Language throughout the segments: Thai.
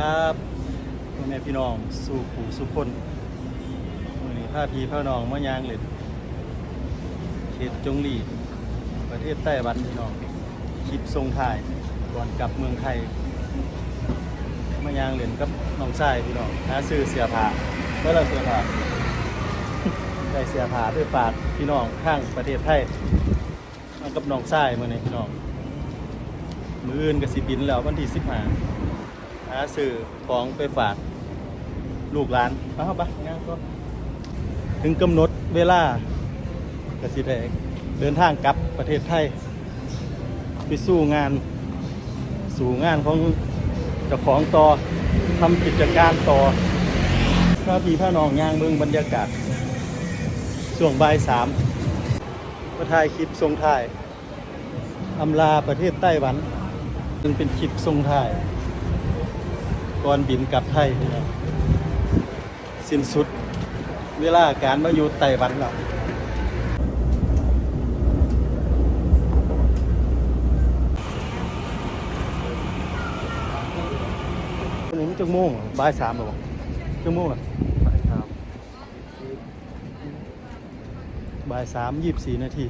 ครับพ่อแม่พี่น้องสู่ผู้สุคนมื้อนี้พาพี่พาน้องมายางเล่นเขตจงหลีประเทศไต้หวันพี่น้องคลิปทรงถ่ายก่อนกลับเมืองไทยมายางเล่นกับน้องชายพี่น้องหาซื้อเสียผาเมื่อเราเสียผาได้เสียผ้าไปฝากพี่น้องข้างประเทศไทยมากับน้องชายมื้อนี้พี่น้องมืออื่นกับสิบินแล้ววันที่สิบห้าาซื้อของไปฝากลูกหลานเอาเข้าไปงานก็ถึงกำหนดเวลากสิได้เดินทางกลับประเทศไทย ไปสู้งานสู่งานของเจ้าของต่อทำกิจการต่อพระพีพระนองย่างเมืองบรรยากาศช่วงบ่ายสามมาถ่ายคลิปทรงถ่ายอำลาประเทศไต้หวันจึงเป็นคลิปทรงถ่าย ก่อนบินกลับไทยนี่นะสิ้นสุด เวลาการมาอยู่ไต้หวันแล้ววันนี้มันจังโมงอะบ่ายสามหรอบอกจังโมงอะบ่ายสามบ่ายสามยี่สิบสี่นาที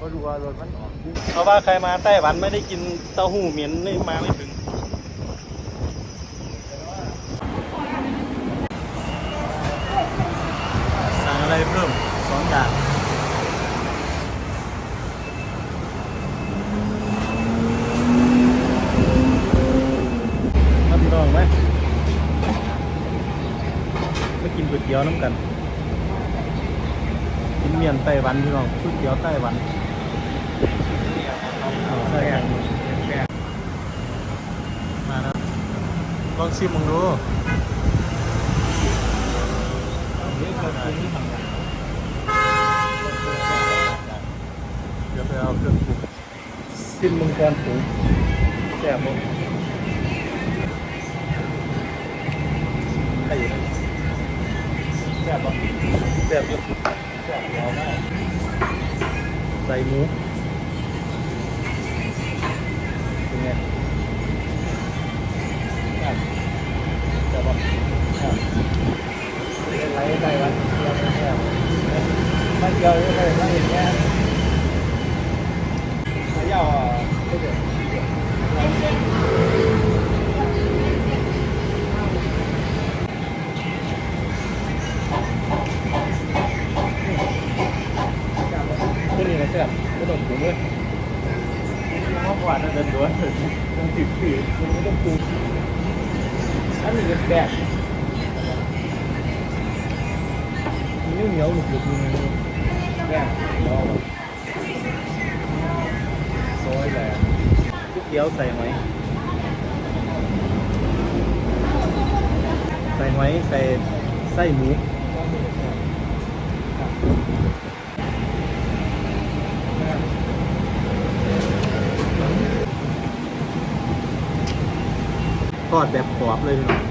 ก็ดูว่ารถมันออกเพราะว่าใครมาไต้หวันไม่ได้กินเต้าหู้เหม็นนี่มาไม่ถึงสั่งอะไรเพิ่มสองอย่างมาพี่น้องไหมมากินก๋วยเตี๋ยวน้ำกัน กินเมียนไต้หวันพี่น้องก๋วยเตี๋ยวไต้หวัน เอาใช่ครับมาแล้ว ลองชิมมึงดูเดี๋ยวไปเอาเครื่องปรุงชิมมึงก่อนปรุงแซ่บมั้งใช่อยู่นะแซ่บปะแซ่บอยู่แซ่บยาวมากใส่หมู เป็นไงครับจะบอกครับเป็นไรได้วะเราไม่แค่ไม่เกี่ยวเลยไม่เห็นแค่ไม่ยาวอะไม่เดือดตัวนี้นะเชื่อไม่ต้องถุงเลย มากกว่านั้นเดินด้วย ต้องติดสีมันไม่ต้องปรุงอันนี้แบบเหนียวเหนียวหนุบหนุบอยู่ในแบบรอซอยแหละก๋วยเตี๋ยวใส่หอยใส่หอยใส่ไส้หมู ทอดแบบกรอบเลยพี่น้อง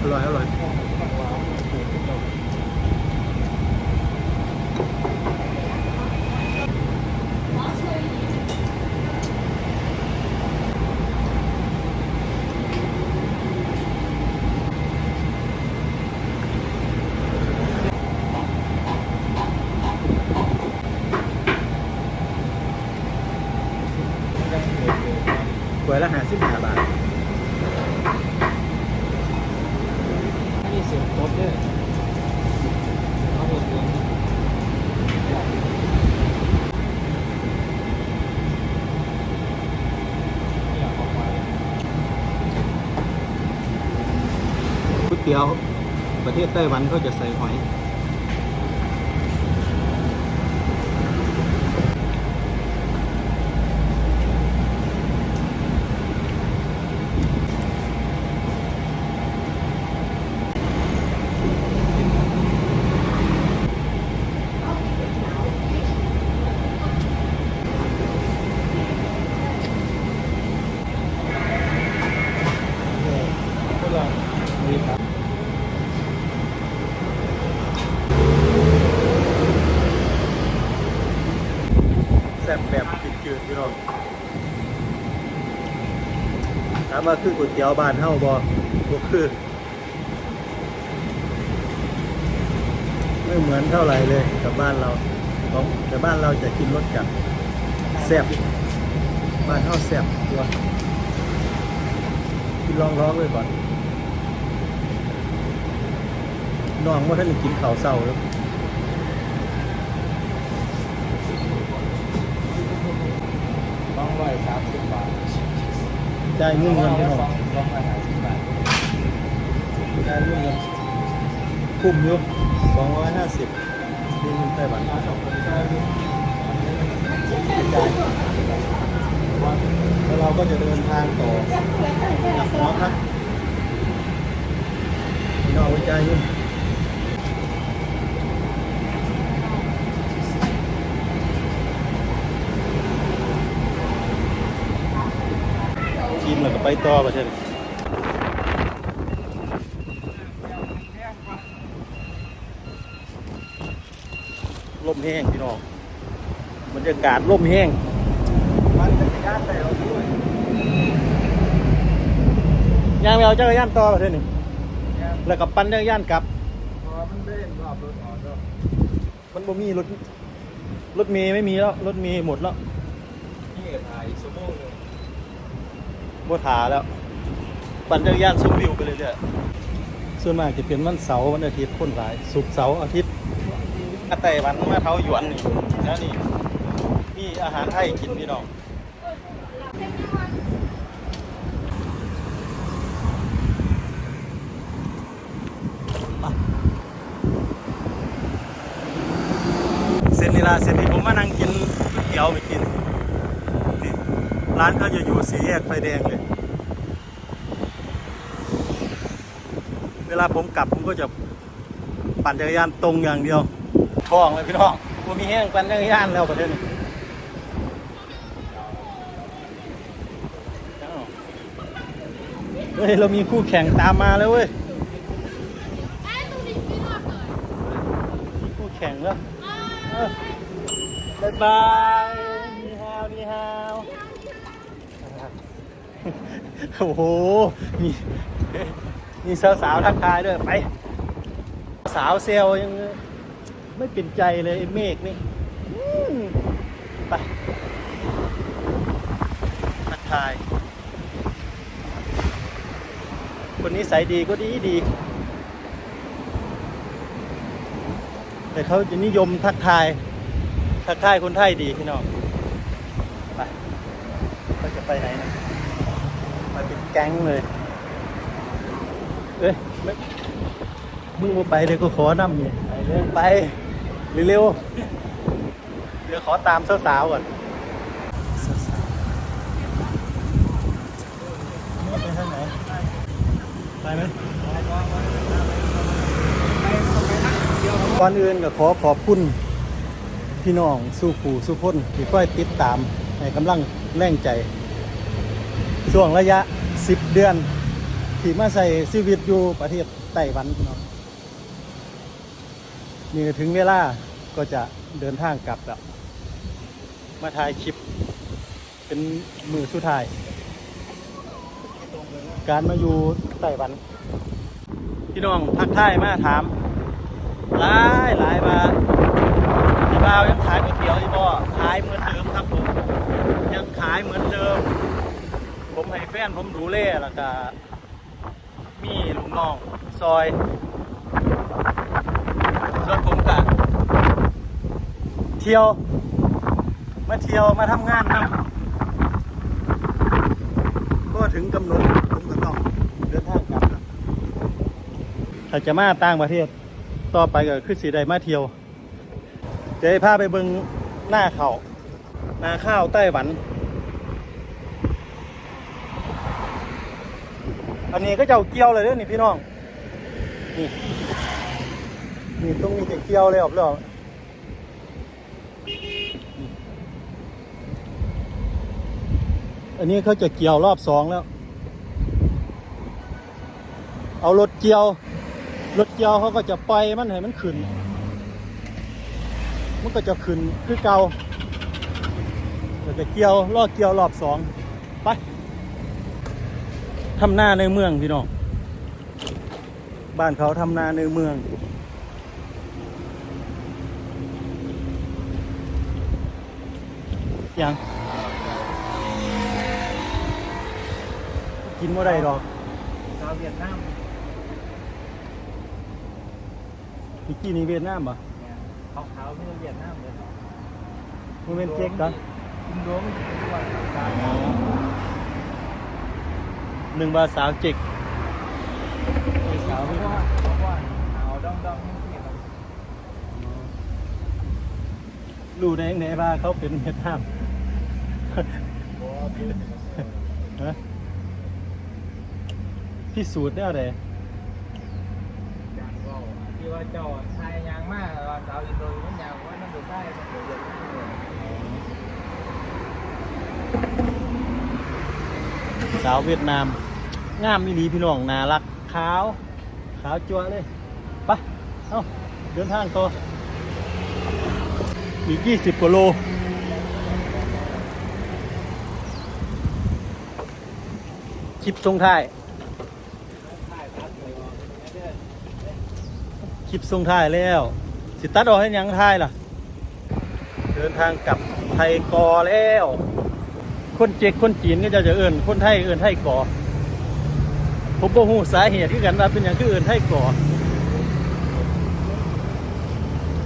อร่อยอร่อยถ้ วยละห้าสิบห้าบาทนี่เสียงครบด้วยเอาหมดเลยก๋วยเตี๋ยวประเทศไต้หวันเขาจะใส่หอย พวกเรา นี่ครับ แซ่บแบบจืดๆพี่น้องถามว่าคือก๋วยเตี๋ยวบ้านเฮาบ่บ่คือไม่เหมือนเท่าไหร่เลยกับบ้านเราของแต่บ้านเราจะกินรสจัดแซ่บบ้านเฮาแซ่บตัวกินลองร้องเลยก่อนน้องว่าท่านกินข้าวเศร้าแล้วสองร้อยสามสิบบาท ได้เงินเงินพี่น้องสองสองร้อยห้าสิบบาทได้เงินเงินคุ้มอยู่สองร้อยห้าสิบบินไต้หวันแล้วเราก็จะเดินทางต่อจากหอพักพี่น้องว้ใจายเงิน ทีมเราก็ ไปต่อประเทศลมแห้งพี่น้องบรรยากาศลมแห้งมันจักรยานไปเอาด้วยยางไปเอาจักรยานต่อประเทศนี่แล้วก็ปั่นจักรยานกลับมันเล่นรอบรถออกก็มันบ่มีรถรถเมย์ไม่มีแล้ว รถเมย์หมดแล้วนี่ถ่ายอีกชั่วโมง หนึงบ่ถาแล้ว ปั่นจักรยานชมวิวไปเลยเด้อส่วนมากจะเป็นวันเสาร์วันอาทิตย์คนหลายศุกร์เสาร์อาทิตย์มาไต้หวันมาเท้าหยวนนี่แล้วนี่มีอาหารไทยกินพี่น้องอะเส้นนี้ละเส้นนี้ผมมานั่งกินก๋วยเตี๋ยวไปกินนี่ ร้านเขาจะอยู่สีแยกไฟแดงเลย เวลาผมกลับผมก็จะปั่นจักรยานตรงอย่างเดียวท้องเลยพี่น้องกูมีแห้งปั่นจักรยานแล้วประเทศนี้เฮ้ยเรามีคู่แข่งตามมาแล้วเว้ยมีคู่แข่งแล้วบายบาย นี่ฮาว นี่ฮาว โอ้โห มีมีสาวๆทักทายด้วยไป สาวเซลยังไม่เป็นใจเลยเมฆนี่ไปทักทาย คนนี้ใสดีก็ดีดี แต่เขาจะนิยมทักทาย ทักทายคนไทยดีพี่น้อง ไปเขาจะไปไหนนะ ไปเป็นแก๊งเลย เอ้ยม่มึงมาไปเดี๋ยวก็ขอนำเนี่ยไปเร็วไปเร็วๆเดี๋ยวขอตามสาวๆก่อนไปทางไหน ไปไหมก่อนอื่นก็ขอขอบคุณพี่น้องสู้ผู้สู้พ้นที่ค่อยติดตามให้กำลังแรงใจช่วงระยะ 10 เดือน ที่มาใส่ชีวิตอยู่ประเทศไต้หวันพี่น้องนี่ถึงเวลาก็จะเดินทางกลับแล้ว มาถ่ายคลิป เป็นมือสุดท้าย การมาอยู่ไต้หวัน พี่น้องทักทายมาถามหลายหลายมาพี่บ่าวยังขายก๋วยเตี๋ยวอยู่บ่ขายเหมือนเดิมครับผมยังขายเหมือนเดิม ผมให้แฟนผมดูแลแล้วก็มีลูกน้องซอยส่วนผมก็เที่ยว มาเที่ยวมาทำงานนำก็ถึงกำหนดผมก็ต้องเดินทางกลับถ้าจะมาต่างประเทศต่อไปก็คือสีใดมาเที่ยวจะให้พาไปเบิงหน้าเขาหน้าข้าวไต้หวัน อันนี้ก็จะเอาเกี่ยวเลยเด้อนี่พี่น้อง นี่นี่ตรงนี้จะเกี่ยวเลยออกแล้วนี่อันนี้เขาจะเกี่ยวรอบสองแล้ว เอารถเกี่ยว รถเกี่ยวเขาก็จะไปมันให้มันขึ้น มันก็จะขึ้นคือเก่าแล้วก็เกี่ยวลอกเกี่ยวรอบสองไป ทำหน้าในเมืองพี่น้อง บ้านเขาทำนาในเมือง ยัง กินว่าได้ดอกชาวเวียดนามพี่กี้นี่เวียดนามปะเนี่ยขาวขาวๆไม่ใช่เวียดนามเลยมันเป็นเจ๊กกันอินโดมันเป็นตัวต่าง หนึ่งบาทสาวเจ๊กไอ้สาวเพไม่ราะว่าเพราะว่าหาวดองดองนี่สิครับรู้ได้ยังไงว่าเขาเป็นเวียดนามฮะพิสูจน์ได้อะไรอย่างว่าที่ว่าเจ้าชายยางมากว่าสาวอินโดมันยางว่านั่นดูได้มันดูเวียดนามเลยสาวเวียดนาม งามอีหลีพี่น้องน่ารักขาว ขาวจัวเลยไปเอ้าเดินทางต่ออีก20กว่าโลคลิปทรงท้ายถ่ายทัดเลยคลิปทรงท้ายแล้ว สิตัดออกให้ยังท้ายล่ะ เดินทางกลับไทยกอแล้ว คนเจ๊กคนจีนก็จะจะเอื่นคนไทยเอื่นไทยกอ ผมบ่ฮู้สาเหตุที่กันว่าเป็นอย่างคือเอื่นไทยกอ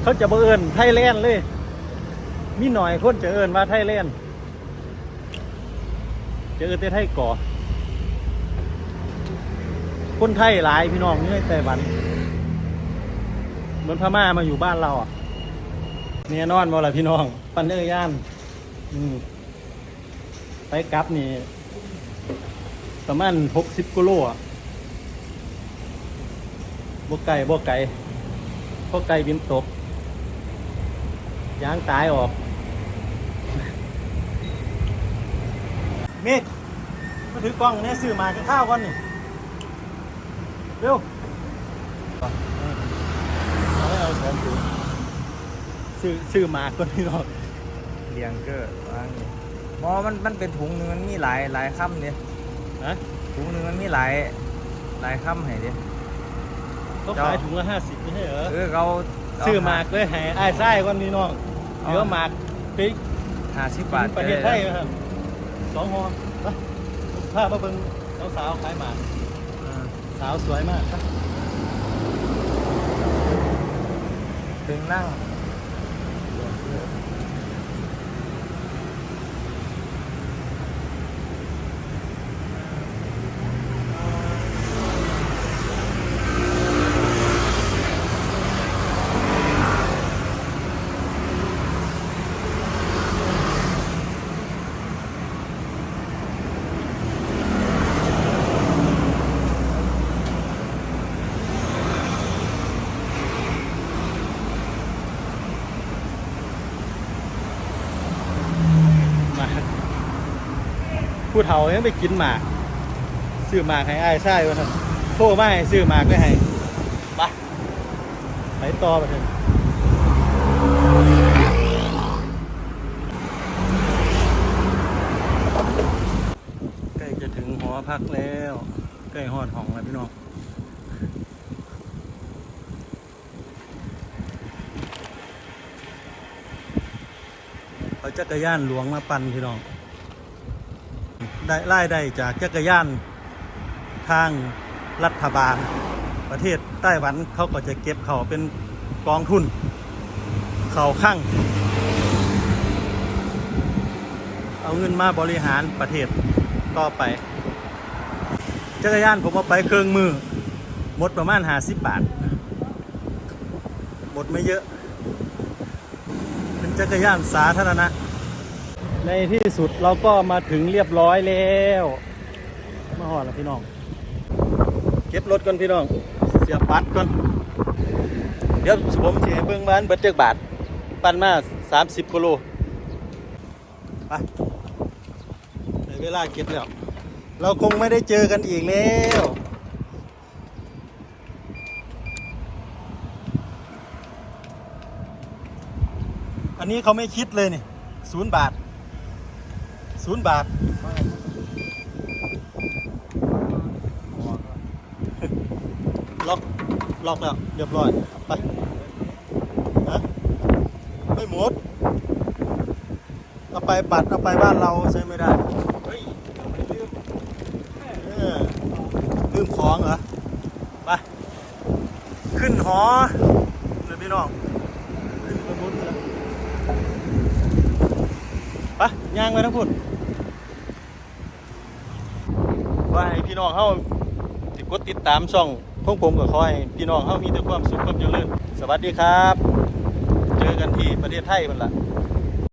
เขาจะบ่เอื่นไทยแลนด์เลย มีหน่อยคนจะเอื่นว่าไทยแลนด์จะเอื่นแต่ไทยกอคนไทยหลายพี่น้องนี่ในไต้หวันเหมือนพม่ามาอยู่บ้านเราอะเนี่ยนอนบ่ละพี่น้อง ปันเนอร์ย่าน อืมไปกลับนี่ ประมาณหกสิบกิโลอะบ่ไก่บ่ไก่พวกไก่บินตกยางตายออกเมฆมาถือกล้องเนี่ยซื้อมากินข้าวก่อนนี่เร็วเอาไว้เอาแสนถือซื้อซื้อหมากก็พี่น้องเลียงเกอร์วางนี่มอมันมันเป็นถุงหนึงมันมีหลายหลายคำเนี่ย ฮะถุงหนึงมันมีหลายหลายคำให้ดิ เขาขายถุงละห้าสิบไม่ใช่เหรอเออเขาซื้อหมากเลยให้อ้ายไส้ก่อนพี่น้องเดี๋ยวหมากไปห้าสิบบาทประเทศไทยนะครับสองหอไปพามาเบิ่งสาวๆขายหมากอ่าสาวสวยมากครับ ถึงนั่ง ฒ่ายังไปกินหมากซื้อหมากให้อ้ายไส้วะท่านโทรมาให้ซื้อหมากไว้ให้ไปไปต่อไปเถอะใกล้จะถึงหอพักแล้วใกล้หอดห้องแล้วพี่น้องเอาจักรยานหลวงมาปั่นพี่น้อง ได้ไล่ได้จากจักรยานทางรัฐบาล ประเทศไต้หวันเขาก็จะเก็บเขาเป็นกองทุน เขาข้างเอาเงินมาบริหารประเทศต่อไป จักรยานผมเอาไปเครื่องมือหมดประมาณหาสิบบาท หมดไม่เยอะ เป็นจักรยานสาธารณะ ในที่สุดเราก็มาถึงเรียบร้อยแล้วมาหอดแล้วพี่น้อง เก็บรถก่อนพี่น้อง เสียบบัตรก่อน เดี๋ยวผมเสิให้เบิ่งบ้านเบิดเจกบาท ปั่นมา 30กิโลไปเวลาเก็บแล้ว เราคงไม่ได้เจอกันอีกแล้วอันนี้เขาไม่คิดเลยนี่ศูนย์บาท ศูนย์บาท ล็อก ล็อกแล้ว เรียบร้อย ไปฮะไม่หมด เอาไปบัตร เอาไปบ้านเราใช้ไม่ได้ เฮ้ยลืมเออลืมของเหรอ ไป ขึ้นหอเลยพี่น้อง ขึ้นไปบนเลยไปย่างไปนะพุ่นว่าให้พี่ น้องเฮาติดกดติดตามช่องของผมกับคอยพี่น้องเฮามีแต่ความสุขความเจริญสวัสดีครับ เจอกันที่ประเทศไทยมันละ